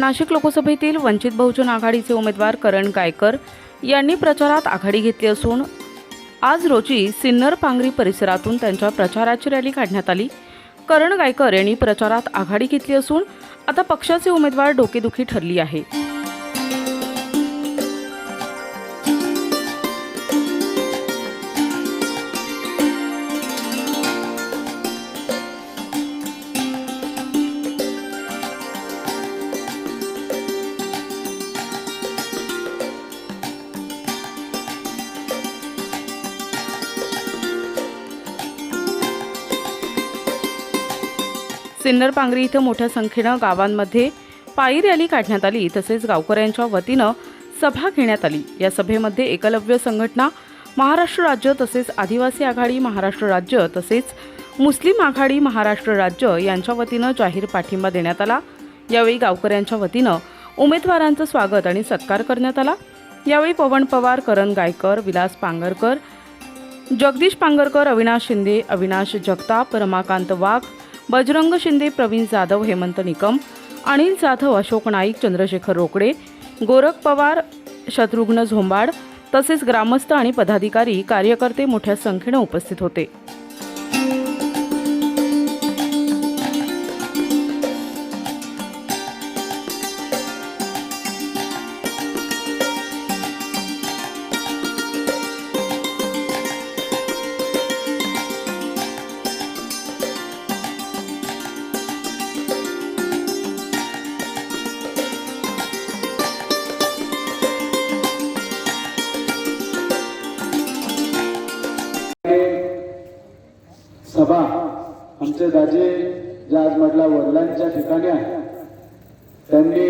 नाशिक लोकसभेतील वंचित बहुजन आघाडीचे उमेदवार करण गायकर यांनी प्रचारात आघाडी घेतली असून आज रोजी सिन्नर पांगरी परिसरातून त्यांच्या प्रचाराची रॅली काढण्यात आली. करण गायकर यांनी प्रचारात आघाडी घेतली असून आता पक्षाचे उमेदवार डोकेदुखी ठरली आहे. सिन्नर पांगरी इथं मोठ्या संख्येनं गावांमध्ये पायी रॅली काढण्यात आली. तसेच गावकऱ्यांच्या वतीनं सभा घेण्यात आली. या सभेमध्ये एकलव्य संघटना महाराष्ट्र राज्य तसेच आदिवासी आघाडी महाराष्ट्र राज्य तसेच मुस्लिम आघाडी महाराष्ट्र राज्य यांच्या वतीनं जाहीर पाठिंबा देण्यात आला. यावेळी गावकऱ्यांच्या वतीनं उमेदवारांचं स्वागत आणि सत्कार करण्यात आला. यावेळी पवन पवार करण गायकर विलास पांगरकर जगदीश पांगरकर अविनाश शिंदे अविनाश जगताप रमाकांत वाघ बजरंग शिंदे प्रवीण जाधव हेमंत निकम अनिल जाधव अशोक नाईक चंद्रशेखर रोकडे गोरख पवार शत्रुघ्न झोंबाड तसेच ग्रामस्थ आणि पदाधिकारी कार्यकर्ते मोठ्या संख्येनं उपस्थित होते. सभा आमचे दाजे ज्या आज म्हटला वडिलांच्या ठिकाणी आहे त्यांनी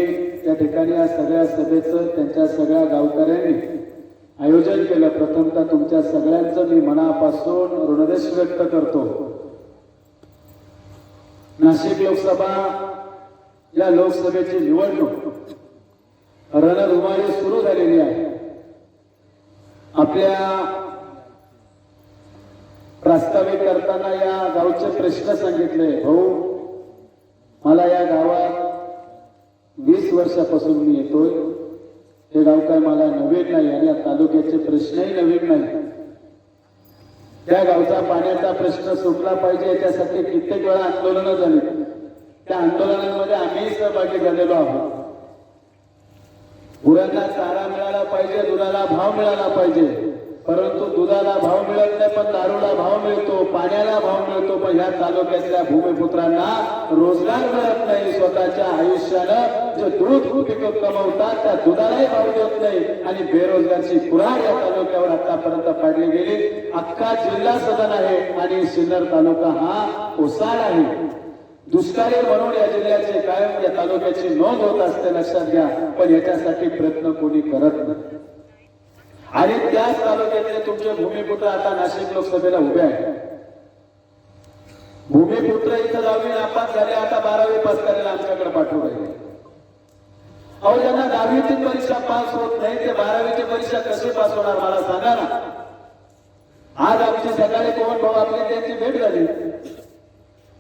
त्या ठिकाणी या सगळ्या सभेचं त्यांच्या सगळ्या गावकऱ्यांनी आयोजन केलं. प्रथमतः तुमच्या सगळ्यांचं मी मनापासून ऋणदेश व्यक्त करतो. नाशिक लोकसभा या लोकसभेची निवडणूक रणधुमारी सुरू झालेली आहे. आपल्या प्रास्ताविक करताना या गावचे प्रश्न सांगितले भाऊ मला या गावात वीस वर्षापासून मी येतोय. हे गाव काय मला नवीन नाही आणि या तालुक्याचे प्रश्नही नवीन नाही. त्या गावचा पाण्याचा प्रश्न सुटला पाहिजे याच्यासाठी कित्येक वेळा आंदोलनं झाली. त्या आंदोलनांमध्ये आम्ही सहभागी झालेलो आहोत. गुरांना चारा मिळाला पाहिजे दुधाला भाव मिळाला पाहिजे. परंतु दुधाला भाव मिळत नाही पण दारूला भाव मिळतो पाण्याला भाव मिळतो पण ह्या तालुक्यातल्या भूमिपुत्रांना रोजगार मिळत नाही स्वतःच्या आयुष्यानं जे दूध पिकं कमवतात त्या दुधालाही भाव देत नाही आणि बेरोजगारची कुऱ्हाड या तालुक्यावर आतापर्यंत पाडली गेली. अख्खा जिल्हा सदन आहे आणि सिन्नर तालुका हा ओसाड आहे. दुष्काळी म्हणून या जिल्ह्याचे कायम या तालुक्याची नोंद होत असते लक्षात घ्या पण याच्यासाठी प्रयत्न कोणी करत नाही. आणि त्याच तालुक्यातले तुमचे भूमिपुत्र आता नाशिक लोकसभेला उभे आहे भूमिपुत्र इथं दहावी नापास झाले आता बारावी पास करायला आमच्याकडे पाठवू राहिले. अहो ज्यांना दहावीची परीक्षा पास होत नाही ते बारावीची परीक्षा कशी पास होणार मला सांगा ना. आज आमची सकाळी कोण भाऊ आपली त्यांची भेट झाली.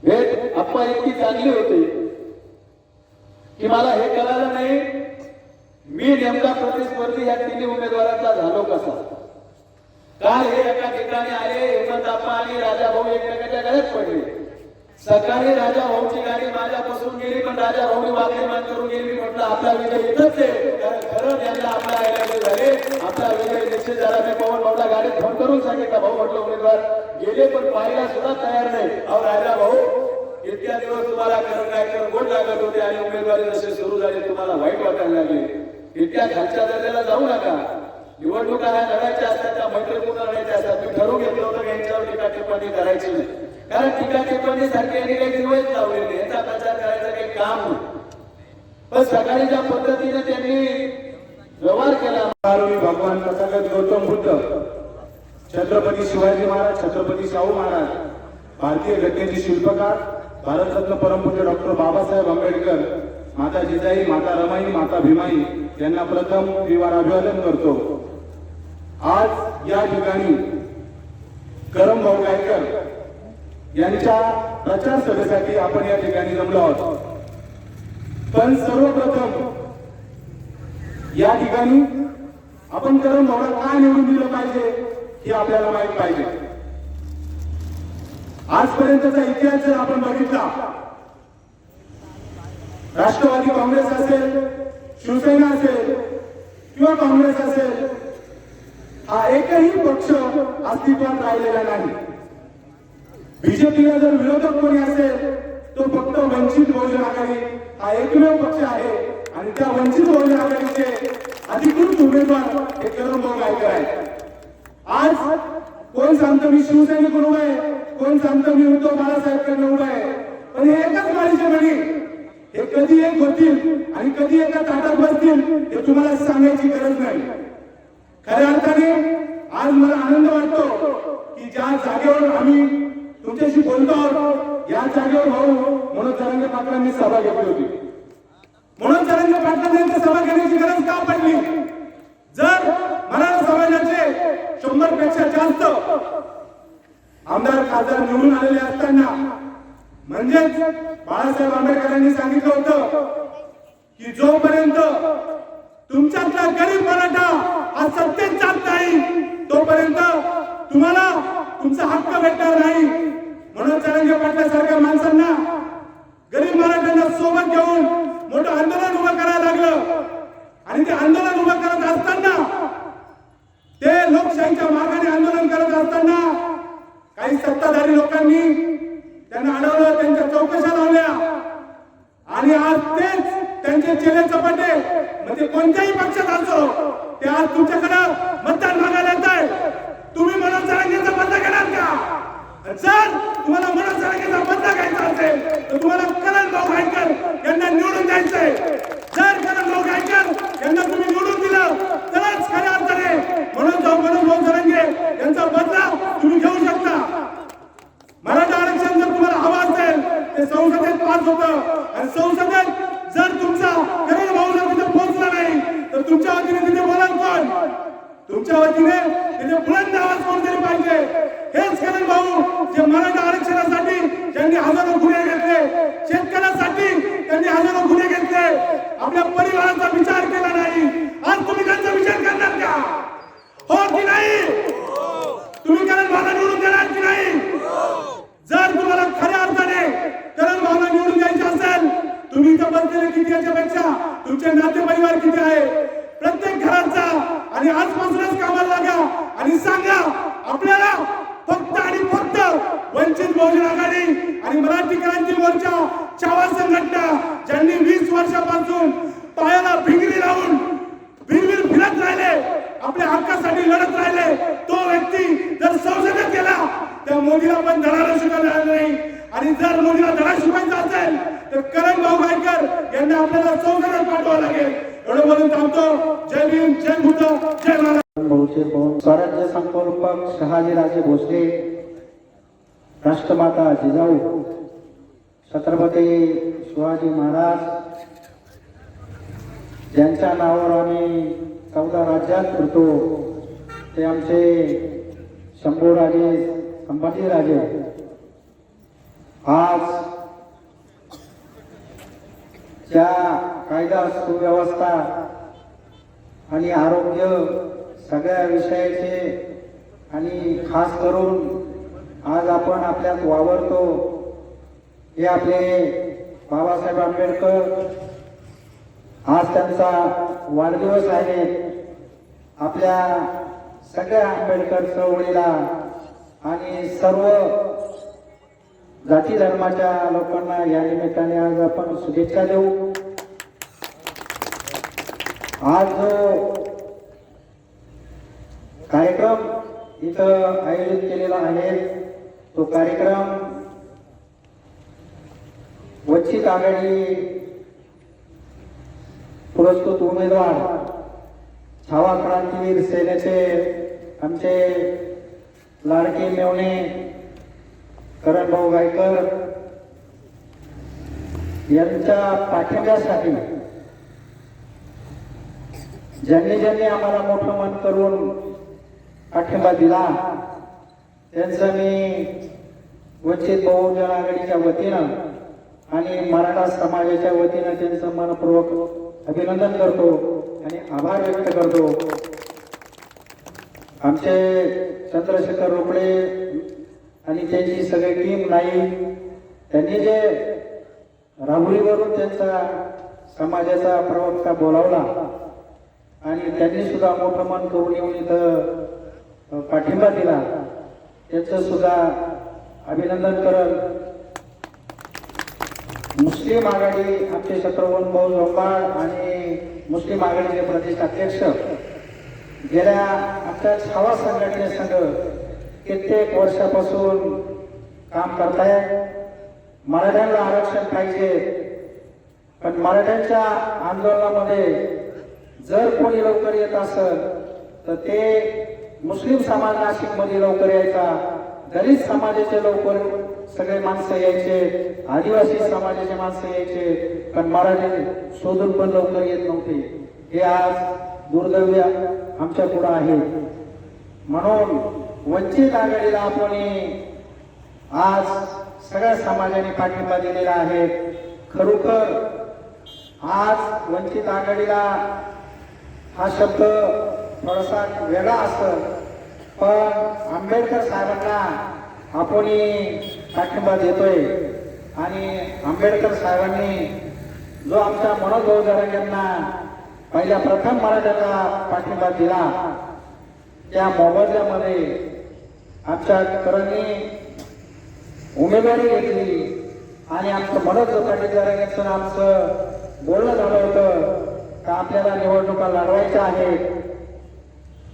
भेट अप्पा इतकी चांगली होती की मला हे कळालं नाही मी नेमका प्रतिस्पर्धी या तिन्ही उमेदवारांचा झालो कसा? काल हे एका ठिकाणी आले? हेमंत आप्पा आणि राजा भाऊ एकमेकांच्या गळ्यात पडले. सकाळी राजा भाऊची गाडी माझ्यापासून गेली पण राजा भाऊनी वाकडी मान करून गेली. म्हटलं आपला विजय इथंच आहे. कारण खरं त्यांना आपला ऐकायला झाले. आपला विजय निश्चित झाला. मी पवन भाऊला गाडीत फोन करून सांगितलं भाऊ म्हटलं उमेदवार गेले पण पाहायला सुद्धा तयार नाही. अहो राजा भाऊ इतक्या दिवस तुम्हाला करून काय करून गोड लागत होते आणि उमेदवारी जसे सुरू झाले तुम्हाला वाईट वाटायला लागले. इतक्या खालच्या दर्जाला जाऊ नका. निवडणुका ह्या लढायच्या असतात त्या मैत्रीपूर्ण लढायच्या असतात. मी ठरवून घेतलं होतं की यांच्यावर टीका टिप्पणी करायची नाही. कारण टीका टिप्पणी सारखे यांनी काही दिवस लावलेली याचा प्रचार करायचं काही काम नाही. पण सकाळी ज्या पद्धतीने त्यांनी व्यवहार केला भगवान तथागत गौतम बुद्ध छत्रपती शिवाजी महाराज छत्रपती शाहू महाराज भारतीय घटनेचे शिल्पकार भारतरत्न परमपूज्य डॉक्टर बाबासाहेब आंबेडकर माता जिजाई माता रमाई माता भीमाई त्यांना प्रथम विवार अभिवादन करतो. आज या ठिकाणी करम भाऊ गायकर यांच्या प्रचार सभेसाठी आपण या ठिकाणी जमलो आहोत. पण सर्वप्रथम या ठिकाणी आपण करम भाऊला काय निवडून दिलं पाहिजे हे आपल्याला माहीत पाहिजे. आजपर्यंतचा इतिहास जर आपण बघितला राष्ट्रवादी काँग्रेस असेल शिवसेना असेल किंवा काँग्रेस असेल हा एकही पक्ष अस्तित्वात राहिलेला नाही. बीजेपीला जर विरोधक कोणी असेल तो फक्त वंचित बहुजन आघाडी हा एकमेव पक्ष आहे. आणि त्या वंचित बहुजन आघाडीचे अधिकृत उमेदवार हे करण गायकर आहेत. आज कोण सांगतो मी शिवसैनिक उभा आहे कोण सांगतो मी उद्धव बाळासाहेबकडे उभं आहे? पण हे एकच माळीचे म्हणी हे कधी एक होतील आणि कधी एका ताटात बसतील हे तुम्हाला सांगायची गरज नाही. खऱ्या अर्थाने आज मला आनंद वाटतो की ज्या जागेवर आम्ही तुमच्याशी बोलतो आहोत या जागेवर भाऊ म्हणून जरांगे पाटलांनी सभा घेतली होती. म्हणून जरांगे पाटलांनी सभा घेण्याची गरज का पडली? जर मराठा समाजाचे शंभरपेक्षा जास्त आमदार खासदार निवडून आलेले असताना म्हणजेच बाळासाहेब आंबेडकरांनी सांगितलं होतं की जोपर्यंत तुमच्यातला गरीब मराठा हा सत्तेत जात नाही तोपर्यंत तुम्हाला तुमचा हक्क भेटणार नाही. म्हणून चरंगे पाटल्यासारख्या माणसांना गरीब मराठ्यांना सोबत घेऊन मोठं आंदोलन उभं करायला लागलं आणि ते आंदोलन उभं करत असताना ते लोकशाहीच्या मार्गाने आंदोलन करत असताना काही सत्ताधारी लोकांनी त्यांना अडवलं त्यांच्या चौकशा लावल्या आणि आज तेच त्यांचे चेले चपाटे म्हणजे कोणत्याही पक्षात असो ते आज तुमच्याकडे मतदान मागायला येत आहे तुम्ही मनोज जरांगेचा बदला घेणार का जर तुम्हाला मनोज जरांगेचा बदला घ्यायचा असेल तर तुम्हाला करण भाऊ गायकर यांना निवडून द्यायचंय जर करण भाऊ गायकर यांना तुम्ही निवडून दिलं तरच खऱ्या अर्थाने म्हणून जाऊ मनोज भाऊ जरांगे यांचा बदला तुम्ही घेऊ शकता मराठा आरक्षण जर तुम्हाला हवं असेल ते संसदेत पास होतं आणि संसदेत जर तुमचा करण भाऊ जर तिथे पोहोचला नाही तर तुमच्या वतीने तिथे बोलाल कोण तुमच्या वतीने तिथे बुलंद आवाज कोणतरी पाहिजे हेच करण भाऊ जे मराठा आरक्षणासाठी ज्यांनी हजारो गुन्हे घेतले शेतकऱ्यांसाठी त्यांनी हजारो गुन्हे घेतले आपल्या परिवाराचा विचार केला नाही आज तुम्ही त्यांचा विचार करणार का हो की नाही तुम्ही करण भावना निवडून देणार की नाही जर तुम्हाला खऱ्या अर्थाने करण भावना निवडून द्यायची असेल तुम्ही इथं बसलेले किती याच्यापेक्षा तुमचे नाते परिवार किती आहे प्रत्येक घराचा आणि आजपासूनच कामाला लागा आणि सांगा आपल्याला फक्त आणि फक्त वंचित बहुजन आघाडी आणि मराठी क्रांती मोर्चा चावा संघटना ज्यांनी वीस वर्षापासून पायाला भिंगरी लावून भिरभिर फिरत राहिले आपल्या हक्कासाठी लढत राहिले तो व्यक्ती जर संसदेत गेला त्या मोदीला पण धडाला शिकायला नाही. आणि जर मोदीला धडा शिकवायचा असेल तर करण भाऊ गायकर यांना आपल्याला संसदेत पाठवावं लागेल. एवढं बोलून थांबतो. जय भीम जय भूत जय महाराज. स्वराज्य संकल्पक शहाजीराजे भोसले राष्ट्रमाता जिजाऊ. छत्रपती शिवाजी महाराज ज्यांच्या नावावर आम्ही चौदा राज्यात फिरतो ते आमचे शंभूराजे संभाजीराजे आज त्या कायदा सुव्यवस्था आणि आरोग्य सगळ्या विषयाचे आणि खास करून आज आपण आपल्यात वावरतो हे आपले बाबासाहेब आंबेडकर आज त्यांचा वाढदिवस आहे. आपल्या सगळ्या आंबेडकर चळवळीला आणि सर्व जाती धर्माच्या लोकांना या निमित्ताने आज आपण शुभेच्छा देऊ. आज जो कार्यक्रम इथं आयोजित केलेला आहे तो कार्यक्रम वंचित आघाडी पुरस्कृत उमेदवार छावा क्रांतीवीर सेनेचे आमचे लाडके मेवणे करणभाऊ गायकर यांच्या पाठिंब्यासाठी ज्यांनी ज्यांनी आम्हाला मोठं मन करून पाठिंबा दिला त्यांचं मी वंचित बहुजन आघाडीच्या वतीनं आणि मराठा समाजाच्या वतीनं त्यांचं मनपूर्वक अभिनंदन करतो आणि आभार व्यक्त करतो. आमचे चंद्रशेखर रोकडे आणि त्यांची सगळी टीम नाही त्यांनी जे राहुरीवरून त्यांचा समाजाचा प्रवक्ता बोलावला आणि त्यांनी सुद्धा मोठं मन करून येऊन इथं पाठिंबा दिला त्याचं सुद्धा अभिनंदन करत मुस्लिम आघाडी आमचे शत्रुघ्न भाऊ जोंबाळ आणि मुस्लिम आघाडीचे प्रदेश अध्यक्ष गेल्या आमच्या छावा संघटनेसंघ कित्येक वर्षापासून काम करतायत मराठ्यांना आरक्षण पाहिजे पण मराठ्यांच्या आंदोलनामध्ये जर कोणी लवकर येत असेल तर ते मुस्लिम समाज नाशिकमध्ये लवकर यायचा दलित समाजाचे लवकर सगळे माणसं यायचे आदिवासी समाजाचे माणसं यायचे पण मराठी शोधून पण लवकर येत नव्हते. हे आज दुर्दैव्य आमच्या पुढे आहे. म्हणून वंचित आघाडीला आपण आज सगळ्या समाजाने पाठिंबा दिलेला आहे. खरोखर आज वंचित आघाडीला हा शब्द थोडासा वेगळा असतं. पण आंबेडकर साहेबांना आपण पाठिंबा देतोय. आणि आंबेडकर साहेबांनी जो आमच्या मनोज भाऊ यांना पहिल्या प्रथम मराठ्याला पाठिंबा दिला त्या मोबदल्यामध्ये आमच्या करांनी उमेदवारी घेतली आणि आमचं मनोज पाटील जरांगेचं आमचं बोलणं झालं होतं का आपल्याला निवडणुका लढवायच्या आहेत?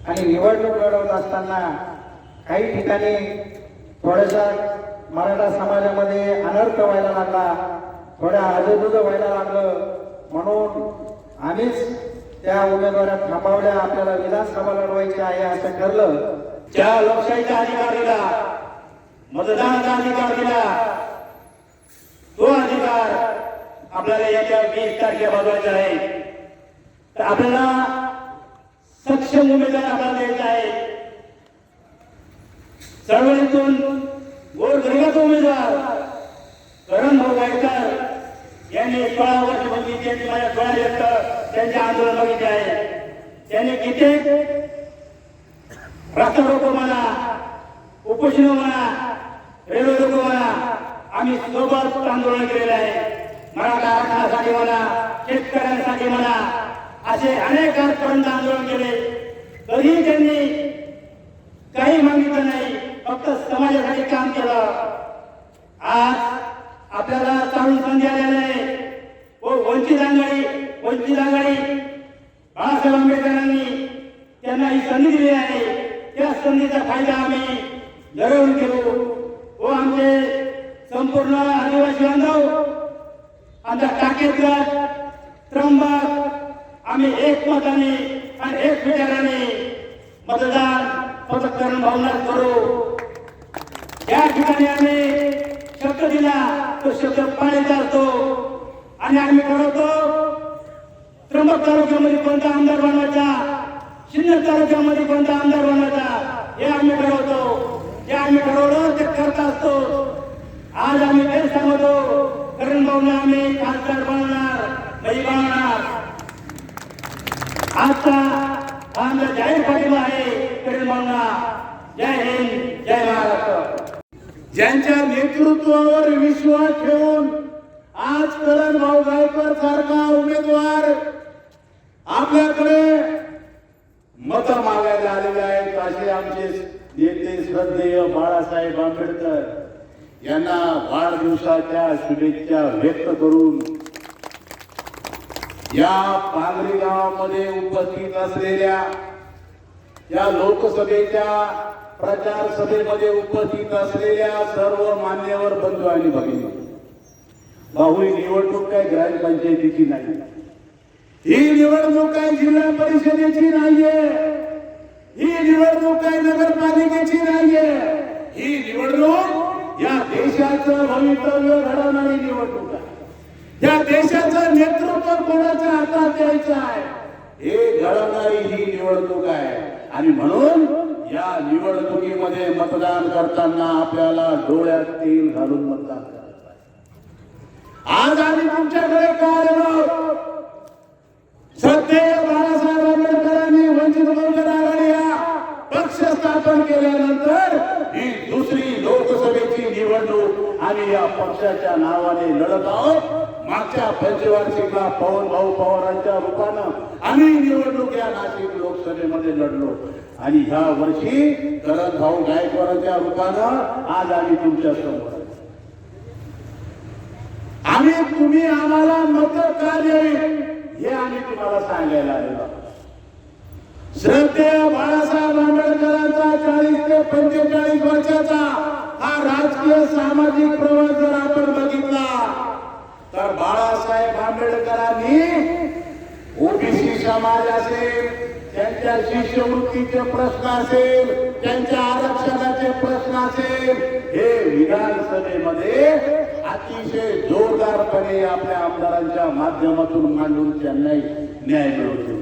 आणि निवडणूक लढवत असताना काही ठिकाणी थोड्याशा मराठा समाजामध्ये अनर्थ व्हायला लागला थोड्या आजूबाजू व्हायला लागलं. म्हणून आम्हीच त्या उमेदवारात थांबवल्या आपल्याला विधानसभा लढवायची आहे असं ठरलं. त्या लोकशाहीचा अधिकार दिला मतदानाचा अधिकार दिला. तो अधिकार आपल्याला याच्या वीस तारखेला बदलायचा आहे. तर आपल्याला सक्षम उमेदवार आपल्याला द्यायचा आहे. चळवळीतून गोरगरिबाचा उमेदवार करण भाऊ गायकर यांनी सोळा वर्ष बघितली त्यांनी माझ्या सोळा व्यक्त त्यांचे आंदोलन बघितले आहे. त्यांनी कित्येक रस्ता रोको म्हणा उपोषण म्हणा रेल्वे रोको म्हणा आम्ही सोबत आंदोलन केलेलं आहे. मराठा आरक्षणासाठी म्हणा शेतकऱ्यांसाठी म्हणा असे अनेक आजपर्यंत आंदोलन केले तरीही त्यांनी काही मागितलं नाही फक्त समाजासाठी काम केलं. आज आपल्याला चालून संधी आलेली आहे. व वंचित आघाडी वंचित आघाडी. बाळासाहेब आंबेडकरांनी त्यांना ही संधी दिली आहे. त्या संधीचा फायदा आम्ही जरूर घेऊ. व आमचे संपूर्ण आदिवासी बांधव आमच्या टाकेत त्र्यंबक आम्ही एक मताने आणि एक विचाराने मतदान पथकरण भावनात करू. या ठिकाणी आम्ही शब्द दिला तो शब्द पाळायचा असतो आणि आम्ही ठरवतो त्र्यंबक तालुक्यामध्ये कोणता आमदार बनवायचा सिन्नर तालुक्यामध्ये कोणता आमदार बनवायचा हे आम्ही ठरवतो. जे आम्ही ठरवलं ते करत असतो. आज आम्ही तेच सांगतो करण भाऊना आम्ही खासदार बनवणार नाही बनवणार. आजचा आमचा जाहीर पाठिंबा आहे करण जय हिंद जय महाराष्ट्र. ज्यांच्या नेतृत्वावर विश्वास ठेवून आज करण भाऊ गायकर सारखा उमेदवार आपल्याकडे मत मागायला आलेले आहेत असे आमचे नेते श्रद्धेय बाळासाहेब आंबेडकर. यांना वाढदिवसाच्या शुभेच्छा व्यक्त करून या पांगरी गावामध्ये उपस्थित असलेल्या या लोकसभेच्या प्रचार सभेमध्ये उपस्थित असलेल्या सर्व मान्यवर बंधू आणि भगिनी भाऊ ही निवडणूक काय ग्रामपंचायतीची नाही. ही निवडणूक काय जिल्हा परिषदेची नाहीये. ही निवडणूक काय नगरपालिकेची नाहीये. ही निवडणूक या देशाचं भवितव्य घडवणारी निवडणूक या देशाचं नेतृत्व कोणाच्या हातात द्यायचं आहे? हे घडवणारी ही निवडणूक आहे. आणि म्हणून या निवडणुकीमध्ये मतदान करताना आपल्याला डोळ्यात तेल घालून मतदान करायचं आज आम्ही तुमच्याकडे काय सध्या बाळासाहेब आंबेडकरांनी वंचित बहुजन आघाडी पक्ष स्थापन केल्यानंतर ही दुसरी लोकसभेची निवडणूक आम्ही या पक्षाच्या नावाने लढत आहोत. मागच्या पंचवार्षिकला पवन भाऊ पवारांच्या रूपानं आम्ही निवडणूक या नाशिक लोकसभेमध्ये लढलो. आणि ह्या वर्षी करण भाऊ गायकवाडांच्या रूपानं आज आम्ही तुमच्यासमोर आम्ही तुम्ही आम्हाला मत का द्यावी हे आम्ही तुम्हाला सांगायला आलेलो श्रद्धे श्रद्धेय बाळासाहेब आंबेडकरांचा चाळीस ते पंचेचाळीस वर्षाचा हा राजकीय सामाजिक प्रवास जर आपण बघितला तर बाळासाहेब आंबेडकरांनी ओबीसी समाज असेल त्यांच्या शिष्यवृत्तीचे प्रश्न असेल त्यांच्या आरक्षणाचे प्रश्न असेल हे विधानसभेमध्ये अतिशय जोरदारपणे आपल्या आमदारांच्या माध्यमातून मांडून त्यांना न्याय मिळवतो